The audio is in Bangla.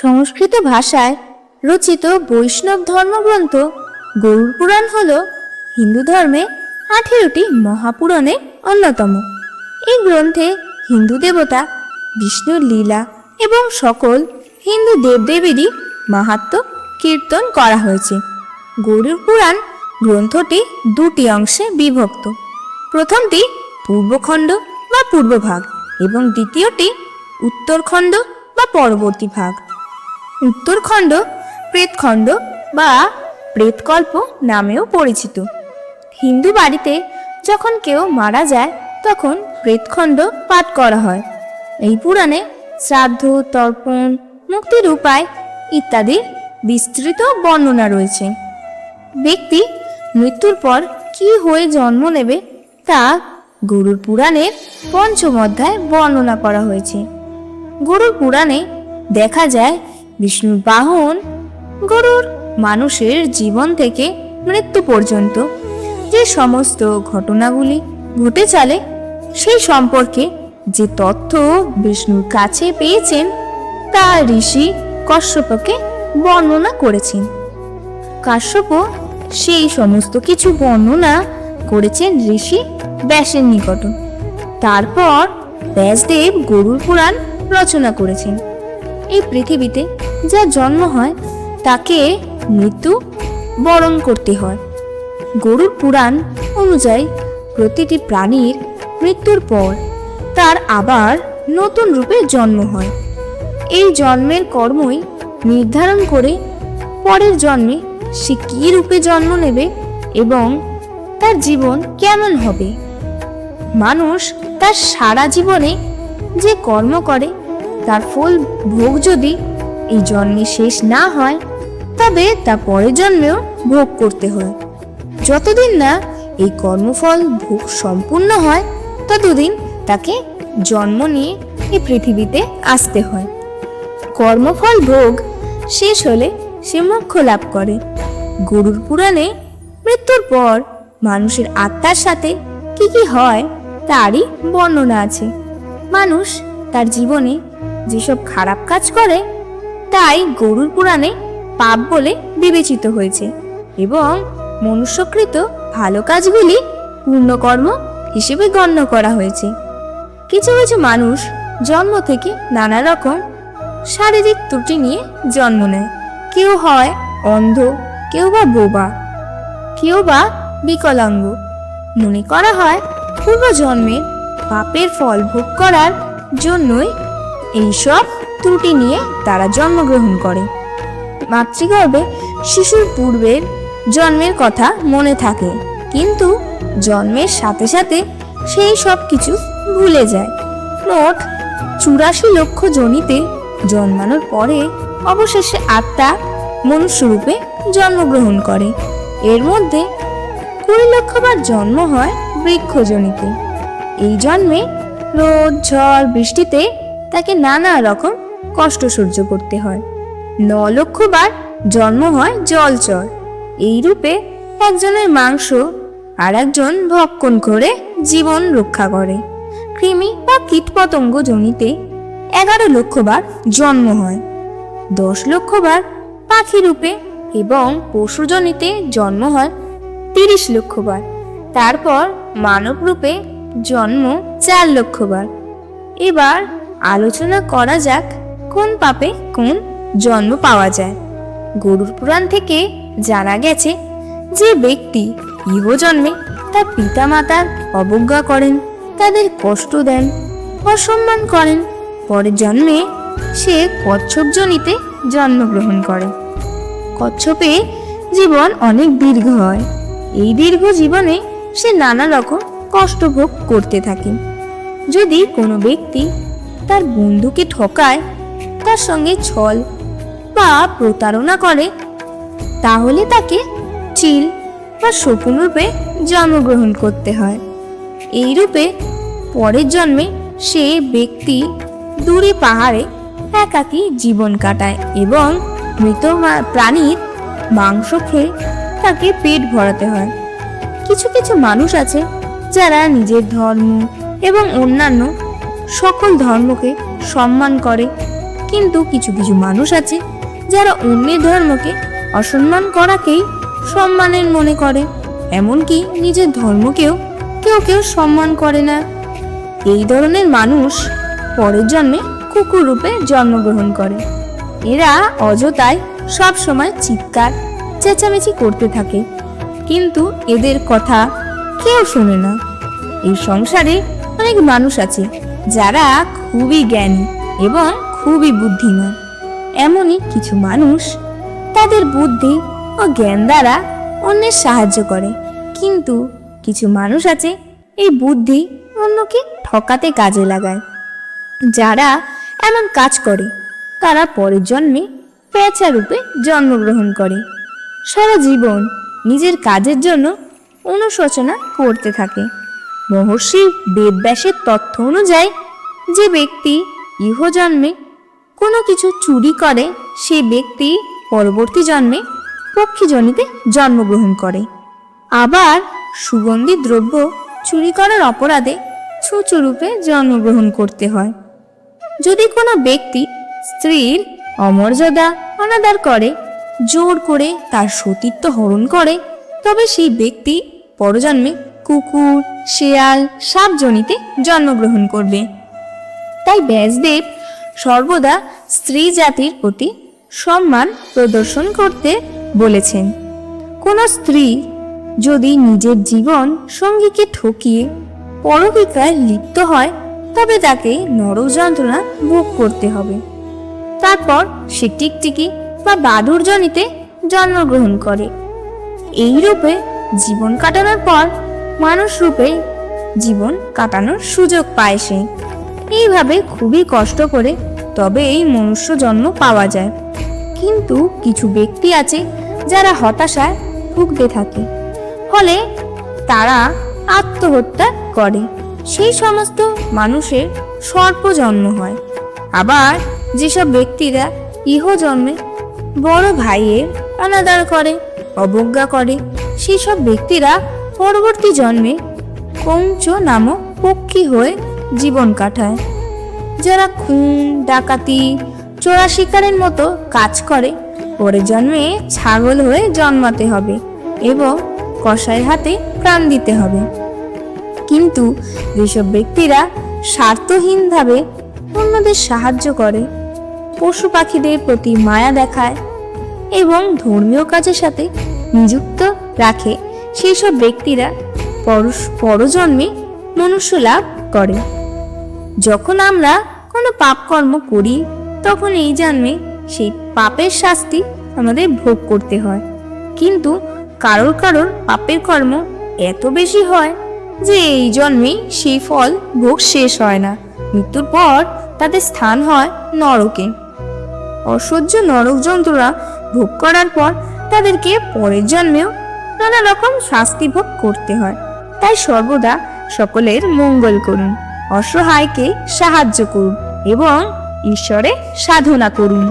সংস্কৃত ভাষায় রচিত বৈষ্ণব ধর্মগ্রন্থ গরুড় পুরাণ হল হিন্দু ধর্মে আঠেরোটি মহাপুরাণের অন্যতম। এই গ্রন্থে হিন্দু দেবতা, বিষ্ণুর লীলা এবং সকল হিন্দু দেবদেবীরই মাহাত্ম্য কীর্তন করা হয়েছে। গরুড় পুরাণ গ্রন্থটি দুটি অংশে বিভক্ত। প্রথমটি পূর্বখণ্ড বা পূর্বভাগ এবং দ্বিতীয়টি উত্তরখণ্ড বা পরবর্তী ভাগ। উত্তরখণ্ড, প্রেতখণ্ড বা প্রেতকল্প নামেও পরিচিত। হিন্দু বাড়িতে যখন কেউ মারা যায়, তখন প্রেতখণ্ড পাঠ করা হয়। এই পুরাণে শ্রাদ্ধ, তর্পণ, মুক্তির উপায় ইত্যাদি বিস্তৃত বর্ণনা রয়েছে। ব্যক্তি মৃত্যুর পর কি হয়ে জন্ম নেবে, তা গরুর পুরাণের পঞ্চম অধ্যায় বর্ণনা করা হয়েছে। গরুর পুরাণে দেখা যায় বিষ্ণুর বাহন গরুর মানুষের জীবন থেকে মৃত্যু পর্যন্ত। যে সমস্ত ঘটনাগুলি ঘটে চলে, সেই সম্পর্কে যে তথ্য বিষ্ণুর কাছে পেয়েছেন, তা ঋষি কশ্যপকে বর্ণনা করেছেন। কাশ্যপ সেই সমস্ত কিছু বর্ণনা করেছেন ঋষি ব্যাসের নিকট। তারপর ব্যাসদেব গরুর পুরাণ রচনা করেছেন। এই পৃথিবীতে যা জন্ম হয়, তাকে মৃত্যু বরণ করতে হয়। গরুর পুরাণ অনুযায়ী প্রতিটি প্রাণীর মৃত্যুর পর তার আবার নতুন রূপে জন্ম হয়। এই জন্মের কর্মই নির্ধারণ করে পরের জন্মে সে কী রূপে জন্ম নেবে এবং তার জীবন কেমন হবে। মানুষ তার সারা জীবনে যে কর্ম করে তার ফল ভোগ যদি এই জন্মে শেষ না হয়, তবে তা পরের জন্মেও ভোগ করতে হয়। যতদিন না এই কর্মফল ভোগ সম্পূর্ণ হয়, ততদিন তাকে জন্ম নিয়ে এই পৃথিবীতে আসতে হয়। কর্মফল ভোগ শেষ হলে সে মোক্ষ লাভ করে। গরুর পুরাণে মৃত্যুর পর মানুষের আত্মার সাথে কি কি হয়, তারই বর্ণনা আছে। মানুষ তার জীবনে যেসব খারাপ কাজ করে, তাই গরুর পুরাণে পাপ বলে বিবেচিত হয়েছে এবং মনুষ্যকৃত ভালো কাজগুলি পূর্ণকর্ম হিসেবে গণ্য করা হয়েছে। কিছু কিছু মানুষ জন্ম থেকে নানা রকম শারীরিক ত্রুটি নিয়ে জন্ম নেয়। কেউ হয় অন্ধ, কেউ বা বোবা, কেউ বা বিকলাঙ্গ। মনে করা হয় পূর্বজন্মের পাপের ফল ভোগ করার জন্যই এইসব ত্রুটি নিয়ে তারা জন্মগ্রহণ করে। মাতৃগর্ভে শিশুর পূর্বের জন্মের কথা মনে থাকে, কিন্তু জন্মের সাথে সাথে সেই সব কিছু ভুলে যায়। মোট চুরাশি লক্ষ জনিতে জন্মানোর পরে অবশেষে আত্মা মনুষ্যরূপে জন্মগ্রহণ করে। এর মধ্যে কুড়ি লক্ষবার জন্ম হয় বৃক্ষজনিতে। এই জন্মে রোদ, ঝড়, বৃষ্টিতে তাকে নানা রকম কষ্ট সহ্য করতে হয়। ন লক্ষবার জন্ম হয় জলচর এই রূপে একজনের মাংস আর একজন ভক্ষণ করে জীবন রক্ষা করে। কৃমি বা কীটপতঙ্গ জনিতে এগারো লক্ষবার জন্ম হয়। দশ লক্ষবার পাখি রূপে এবং পশুজনিতে জন্ম হয় তিরিশ লক্ষবার তারপর মানব রূপে জন্ম চার লক্ষবার এবার আলোচনা করা যাক কোন পাপে কোন জন্ম পাওয়া যায়। গরুর পুরাণ থেকে জানা গেছে যে ব্যক্তি ইহজন্মে তার পিতামাতার অবজ্ঞা করেন, তাদের কষ্ট দেন, অসম্মান করেন। পরের জন্মে সে কচ্ছপজনিতে জন্মগ্রহণ করে। কচ্ছপে জীবন অনেক দীর্ঘ হয়। এই দীর্ঘ জীবনে সে নানা রকম কষ্ট ভোগ করতে থাকে। যদি কোনো ব্যক্তি তার বন্ধুকে ঠকায়, তার সঙ্গে ছল বা প্রতারণা করে। তাহলে তাকে চিল বা শকুন রূপে জন্মগ্রহণ করতে হয়। এই রূপে পরের জন্মে সে ব্যক্তি দূরে পাহাড়ে একাকী জীবন কাটায় এবং মৃত প্রাণীর মাংস খেয়ে তাকে পেট ভরাতে হয়। কিছু কিছু মানুষ আছে যারা নিজের ধর্ম এবং অন্যান্য সকল ধর্মকে সম্মান করে। কিন্তু কিছু কিছু মানুষ আছে যারা অন্যের ধর্মকে অসম্মান করাকেই সম্মানের মনে করে। এমনকি নিজের ধর্মকেও কেউ কেউ সম্মান করে না। এই ধরনের মানুষ পরের জন্মে কুকুর রূপে জন্মগ্রহণ করে। এরা অযথায় সব সময় চিৎকার, চেঁচামেচি করতে থাকে। কিন্তু এদের কথা কেউ শোনে না। এই সংসারে অনেক মানুষ আছে যারা খুবই জ্ঞানী এবং খুবই বুদ্ধিমান। এমনই কিছু মানুষ তাদের বুদ্ধি ও জ্ঞান দ্বারা অন্যের সাহায্য করে। কিন্তু কিছু মানুষ আছে এই বুদ্ধি অন্যকে ঠকাতে কাজে লাগায়। যারা এমন কাজ করে, তারা পরের জন্মে পেঁচা রূপে জন্মগ্রহণ করে। সারা জীবন নিজের কাজের জন্য অনুশোচনা করতে থাকে। মহর্ষি বেদব্যাসের তথ্য অনুযায়ী, যে ব্যক্তি ইহজন্মে কোনো কিছু চুরি করে সেই ব্যক্তি পরবর্তী জন্মে পক্ষীজনিতে জন্মগ্রহণ করে। আবার সুগন্ধি দ্রব্য চুরি করার অপরাধে ছুঁচু রূপে জন্মগ্রহণ করতে হয়। যদি কোনো ব্যক্তি স্ত্রীর অমর্যাদা অনাদার করে, জোর করে তার সতীত্ব হরণ করে, তবে সেই ব্যক্তি পরজন্মে কুকুর শেয়াল সাপজনিতে জন্মগ্রহণ করবে। তাই ব্যাসদেব সর্বদা স্ত্রী জাতির প্রতি সম্মান প্রদর্শন করতে বলেছেন। কোনো স্ত্রী যদি নিজের জীবন সঙ্গীকে ঠকিয়ে পরবিকায় লিপ্ত হয়, তবে তাকে নরক যন্ত্রণা ভোগ করতে হবে। তারপর সে টিকটিকি বা বাদুর জনিতে জন্মগ্রহণ করে। এই রূপে জীবন কাটানোর পর মানুষ রূপে জীবন কাটানোর সুযোগ পায় সে। এইভাবে খুবই কষ্ট করে তবে এই মনুষ্য জন্ম পাওয়া যায়। কিন্তু কিছু ব্যক্তি আছে যারা হতাশায় ভুগতে থাকে। ফলে তারা আত্মহত্যা করে। সেই সমস্ত মানুষের সর্প জন্ম হয়। আবার যেসব ব্যক্তিরা ইহ জন্মে বড় ভাইয়ের অনাদার করে, অবজ্ঞা করে সেই সব ব্যক্তিরা পরবর্তী জন্মে কঞ্চ নামক পক্ষী হয়ে জীবন কাটায়। যারা খুন, ডাকাতি, চোরা শিকারের মতো কাজ করে পরের জন্মে ছাগল হয়ে জন্মাতে হবে এবং কসাইয়ের হাতে প্রাণ দিতে হবে। কিন্তু যেসব ব্যক্তিরা স্বার্থহীনভাবে অন্যদের সাহায্য করে, পশু পাখিদের প্রতি মায়া দেখায় এবং ধর্মীয় কাজের সাথে নিযুক্ত রাখে সেই সব ব্যক্তিরা পরজন্মে মনুষ্য লাভ করে। যখন আমরা কোনো পাপকর্ম করি, তখন এই জন্মে সেই পাপের শাস্তি আমাদের ভোগ করতে হয়। কিন্তু কারোর কারোর পাপের কর্ম এত বেশি হয় যে এই জন্মেই সেই ফল ভোগ শেষ হয় না। মৃত্যুর পর তাদের স্থান হয় নরকে। অসহ্য নরক যন্ত্রণা ভোগ করার পর তাদেরকে পরের জন্মেও নানা রকম শাস্তি ভোগ করতে হয়। তাই সর্বদা সকলের মঙ্গল করুন, অসহায়কে সাহায্য করুন এবং ঈশ্বরে সাধনা করুন।